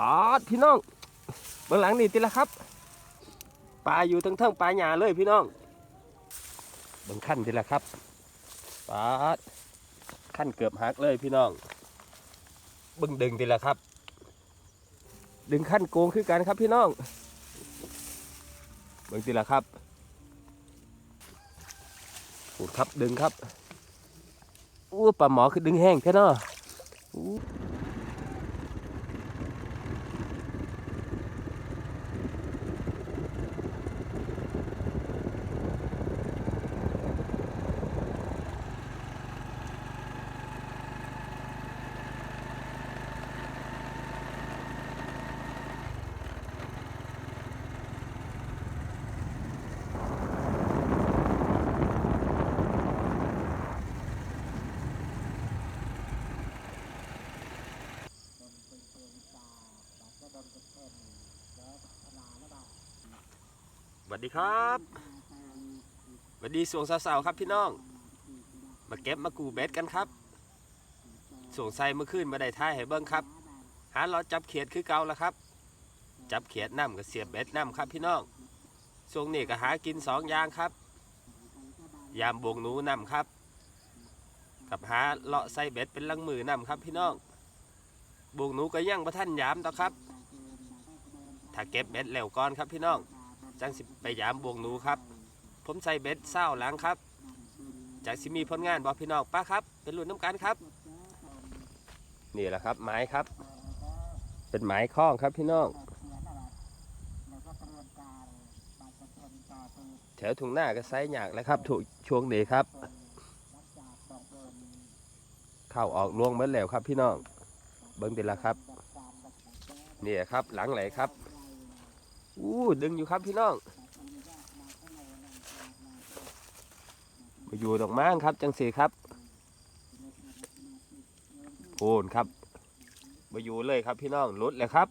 ปาดพี่น้องเบื้องหลังนี่ติละครับปลาอยู่ทั้งเทงปลาหยาเลยพี่น้องเบื้องขั้นติละครับปาดขั้นเกือบหักเลยพี่น้องเบื้องดึงติละครับ ดึงขั้นโกงคือกันครับพี่น้องเบื้องติละครับปูดครับดึงครับอู้ปลาหมอคือดึงแห้งแค่นาะอู้ วัสดีครับสวัสดีสวงสาวๆครับพี่น้อง มาเก็บมากูเบ็ดกันครับสวงใสเมื่อคืนมาได้ท้ายให้เบิ้งครับ หาเราจับเขียดคือเก่าแล้วครับ จับเขียดน้ำกับเสียบเบ็ดน้ำครับพี่น้องสวงนี้ก็หากินสองอย่างครับ ยามบวงหนูน้ำครับ กับหาเลาะใส่เบ็ดเป็นลังมือน้ำครับพี่น้องบวงหนูก็ยังประท่านยามต่อครับ ถ้าเก็บเบ็ดแล้วก่อนครับพี่น้อง จังสิไปยามบวงหนูครับ ผมใส่เบ็ดเศร้าหลังครับ จากสิมีผลงานบอกพี่น้องป้าครับ เป็นรุ่นน้ำกันครับ นี่แหละครับไม้ครับ เป็นไม้คล้องครับพี่น้องแถวทุ่งหน้าก็ไซหยากแล้วครับถูกช่วงนี้ครับ เข้าออกล่วงเหมือแล้วครับพี่น้อง เบิ้งติละครับ นี่ครับหลังไหลครับ อู้ดึงอยู่ครับพี่น้องมาอยู่ดอกม้างครับ จังสีครับโอนครับมาอยู่เลยครับพี่น้องลดเลยครับ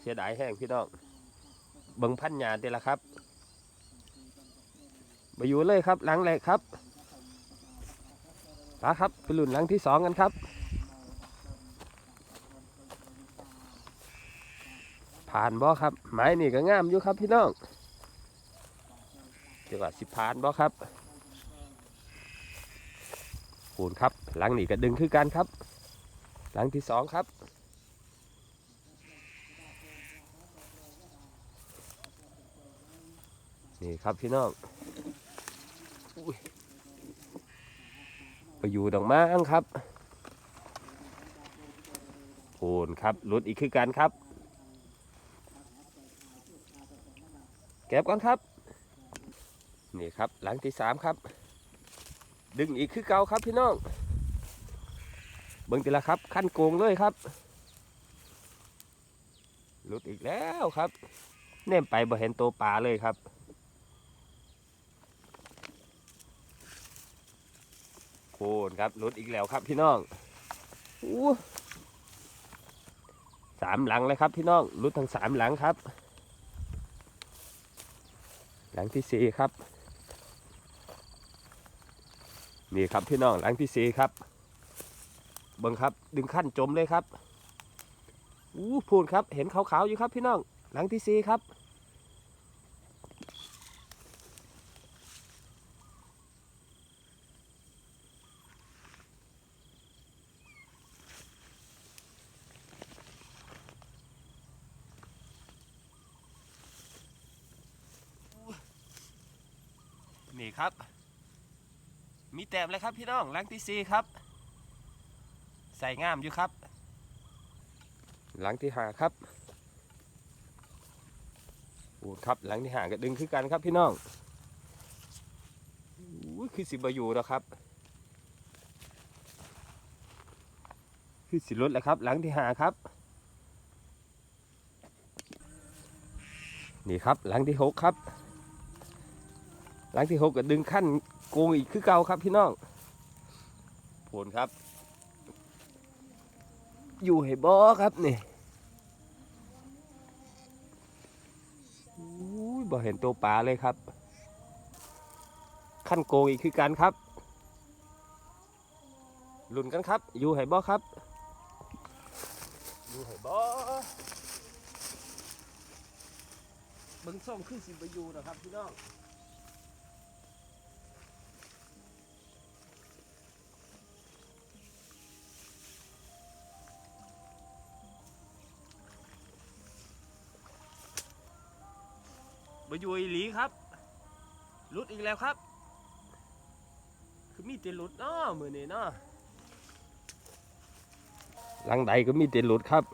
เสียดายแห้งพี่น้องเบิ่งพันหยาเดละครับมาอยู่เลยครับหลังแรกครับปาครับไปลุ่นหลังที่สองกันครับ ผ่านบ่ครับไม้นี่ก็งามอยู่ครับพี่น้องเดี๋ยวว่าสิผ่านบ่ครับปูนครับหลังนี่ก็ดึงคือกันครับ หลังที่สองครับนี่ครับพี่น้องไปอยู่ดอกไม้อังครับปูนครับลุดอีกคือกันครับ เก็บก่อนครับ นี่ครับหลังที่สามครับ ดึงอีกคือเก่าครับพี่น้องเบิ่งทีละครับขั้นโกงเลยครับหลุดอีกแล้วครับเน่มไปบ่เห็นตัวปลาเลยครับโคนครับหลุดอีกแล้วครับพี่น้องอู้สามหลังเลยครับพี่น้องหลุดทั้งสามหลังครับ หลังที่สี่ครับ นี่ครับพี่น้องหลังที่สี่ครับเบิ่งครับดึงขั้นจมเลยครับอู้พูนครับ เห็นขาวๆอยู่ครับพี่น้องหลังที่สี่ครับ ครับ มีแต้มเลยครับพี่น้องหลังที่สี่ครับ ใส่งามอยู่ครับ หลังที่ห้าครับโอ้ครับหลังที่ห้าก็ดึงคือกันครับพี่น้องอุ้คือสิบอยู่แล้วครับ คือสิลดแล้วครับ หลังที่ห้าครับ นี่ครับหลังที่หกครับ หลังที่หกก็ดึงขั้นโกงอีกคือเก่าครับพี่น้องผลครับ อยู่ให้บอครับนี่อุ้ยบ่เห็นตัวปลาเลยครับ ขั้นโกงอีกคือกันครับลุ้นกันครับ อยู่ให้บอครับดูให้บ่เบิ่งส่งขึ้นสิบอยู่นะครับพี่น้อง บยู่อีหลีครับหลุดอีกแล้วครับ คือมีแต่หลุดเนาะมือนี้เนาะหลังใดก็มีแต่หลุดครับ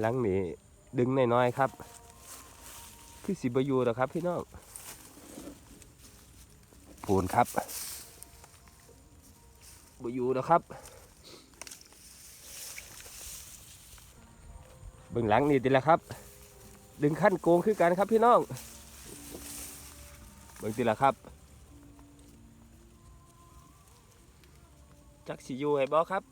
หลังนี้ดึงน้อยๆครับ คือสิบยู่แล้วครับพี่น้องปูนครับบอยู่แล้วครับเบื้องหลังนี่ดีแล้วครับ ดึงขั้นโกงคือกันครับพี่น้องเบิ่งติละครับจักสิอยู่ให้บ่ครับ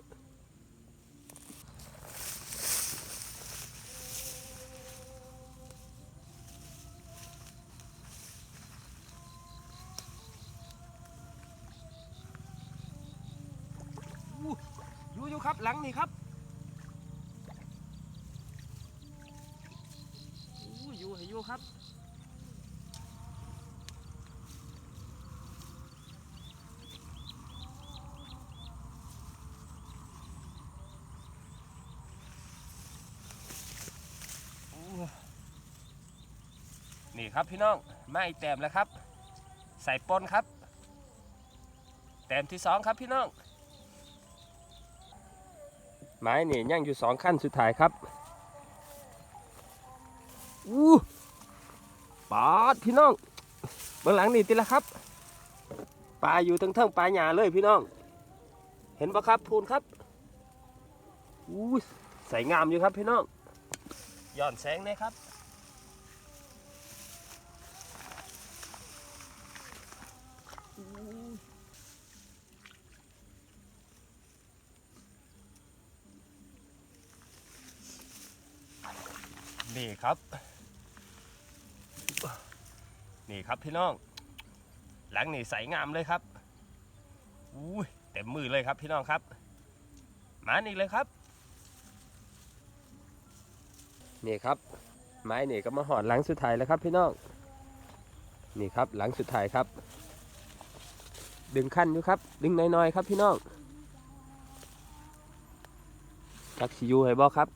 นี่ครับพี่น้องมาอีกแต้มแล้วครับ ใส่ปนครับ แต้มที่สองครับพี่น้องไม้นี่ย่างอยู่สองขั้นสุดท้ายครับอู้ปาดพี่น้องเบื้องหลังนี่ติละครับปลาอยู่ทั้งเทิงปลาหยาเลยพี่น้อง เห็นปะครับพูนครับอู้ใส่งามอยู่ครับพี่น้องย้อนแสงนะครับ นี่ครับ นี่ครับพี่น้อง หลังนี่ใสงามเลยครับอุ้ยเต็มมือเลยครับพี่น้องครับมานี่เลยครับ นี่ครับ ไม้นี่ก็มาหอดหลังสุดท้ายแล้วครับพี่น้องนี่ครับหลังสุดท้ายครับ ดึงขั้นอยู่ครับ ดึงน้อยๆครับพี่น้องจักสิยูให้บอกครับ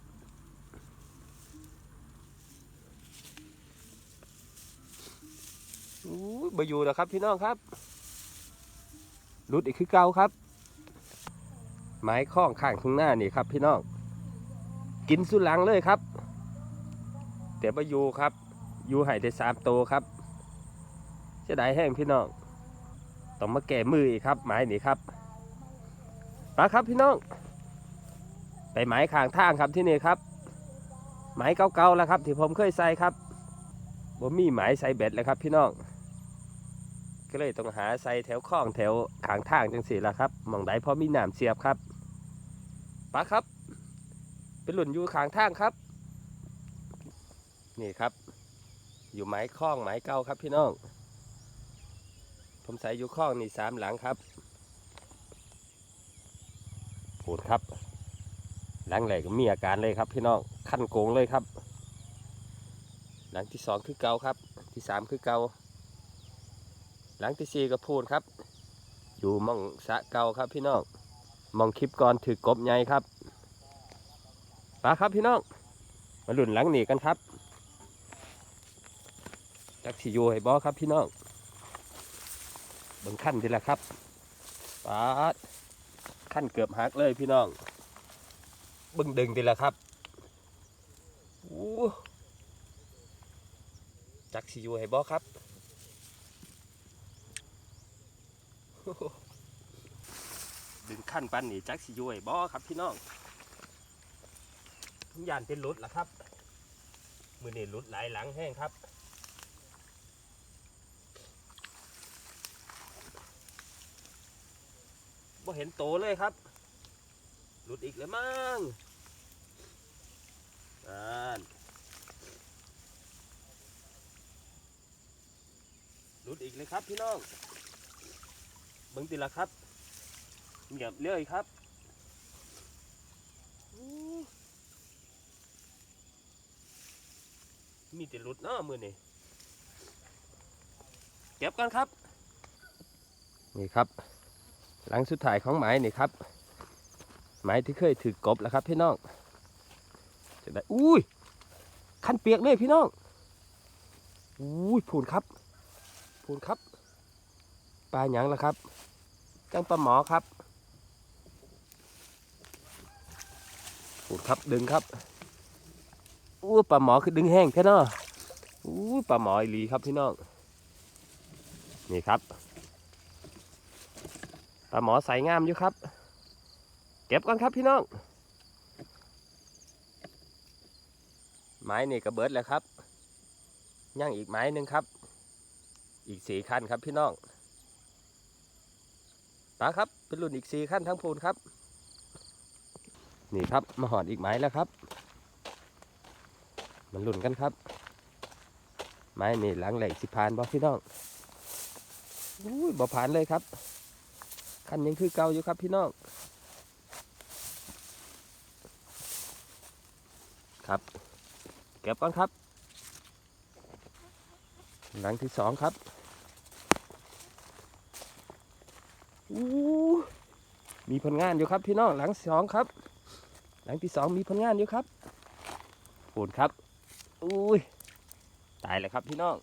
อู้ย บอยู่แล้วครับพี่น้องครับรุดอีกคือเก่าครับ ไม้ข้องข้างข้างหน้านี่ครับ พี่น้องกินสุดหลังเลยครับ แต่บอยู่ครับอยู่ไห่ได้สามโตครับจะได้แห้งพี่น้องต้องมาแก่มืออีกครับ ไม้นี่ครับมาครับพี่น้องไปไม้ข้างทางครับที่นี่ครับไม้เก่าๆแล้วครับ ที่ผมเคยใส่ครับบ่มีหมายใส่เบ็ดเลยครับพี่น้อง ก็เลยต้องหาใส่แถวคลองแถวขางทางจังสีละครับมองใดพอมีหนามเสียบครับปะครับ เป็นหลุนอยู่ขางทางครับ นี่ครับ อยู่ไม้คล้องไม้เก่าครับพี่น้อง ผมใส่อยู่คล้องนี่สามหลังครับพูดครับ หลังแหลกก็มีอาการเลยครับพี่น้องขั้นโกงเลยครับ หลังที่สองคือเกาครับ ที่สามคือเกา หลังที่สี่ก็พูนครับ อยู่มองสะเกาครับพี่น้องมองคลิปก่อนถือกบใหญ่ครับปาครับพี่น้องมาหลุนหลังหนีกันครับจักสิโยให้บอครับพี่น้องบิ่งขั้นทีละครับปาดขั้นเกือบหักเลยพี่น้องบิ่งดึงทีละครับจักสิอยู่ให้บอครับ ดึงขั้นปันนี่จักสิยู่ให้บอครับพี่น้องทุกอย่างเป็นรถละครับ มือนี่รถหลายหลังแห้งครับบ่เห็นโตเลยครับ หลุดอีกแล้วมั้งอ่านหลุดอีกเลยครับพี่น้องเบิ่งติละครับ เหยียบเรื่อยครับมีแต่รุดเนาะมือนี่เก็บกันครับ นี่ครับ หลังสุดท้ายของไม้นี่ครับ ไม้ที่เคยถือกบแล้วครับพี่น้องจะได้อุ้ยคันเปียกเลยพี่น้องอุ้ยผูนครับผูนครับปลาหยังแล้วครับจังปลาหมอครับ ผูนครับดึงครับอู้ปลาหมอคือดึงแห้งแค่นาะอู้ปลาหมออีหลีครับพี่น้องนี่ครับปลาหมอใสงามอยู่ครับ เก็บก่อนครับพี่น้องไม้นี่กระเบิดแล้วครับย่างอีกไม้หนึ่งครับ อีกสี่ขั้นครับพี่น้องปลาครับเป็นรุ่นอีกสี่ขั้นทั้งพูนครับ นี่ครับมาหอดอีกไม้แล้วครับ มันหลุ่นกันครับ ไม้นี่หลังแหลกสิพานบ่พี่น้องอุ้ยบ่ผ่านเลยครับคันยังคือเก่าอยู่ครับพี่น้องครับ เก็บก่อนครับ หลังที่สองครับอู้มีผลงานอยู่ครับพี่น้องหลังสองครับ หลังที่สองมีผลงานอยู่ครับปูนครับ อุ้ย ตายเลยครับพี่น้อง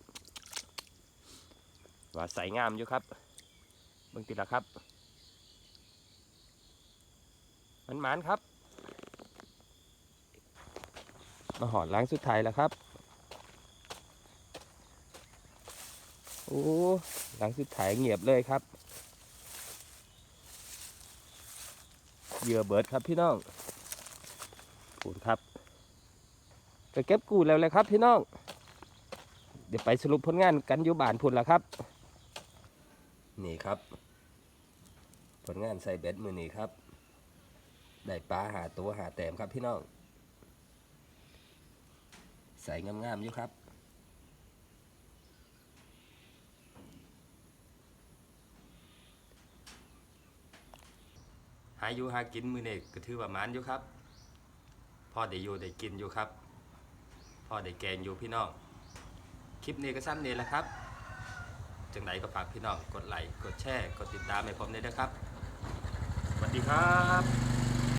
ว่าใสงามอยู่ครับเบิ่งติดละครับ มันหมานครับ มาหอดล้างสุดท้ายแล้วครับ โอ้ล้างสุดท้ายเงียบเลยครับ เหยื่อเบิดครับพี่น้อง ปูนครับก็เก็บกูแล้วเลยครับพี่น้อง เดี๋ยวไปสรุปผลงานกันอยู่บ้านพุ่นละครับ นี่ครับ ผลงานใส่เบ็ดมือนี้ครับ ได้ปลาหาตัวหาแต้มครับพี่น้อง ใส่งามๆอยู่ครับหาอยู่หากินมือเน็กก็ถือว่ามันอยู่ครับ พ่อได้อยู่ได้กินอยู่ครับ พ่อได้แกงอยู่พี่น้อง คลิปนี้ก็สั้นนี่แหละครับ จังไหนก็ฝากพี่น้องกดไลค์ กดแชร์ กดติดตามให้ผมด้วยนะครับ สวัสดีครับ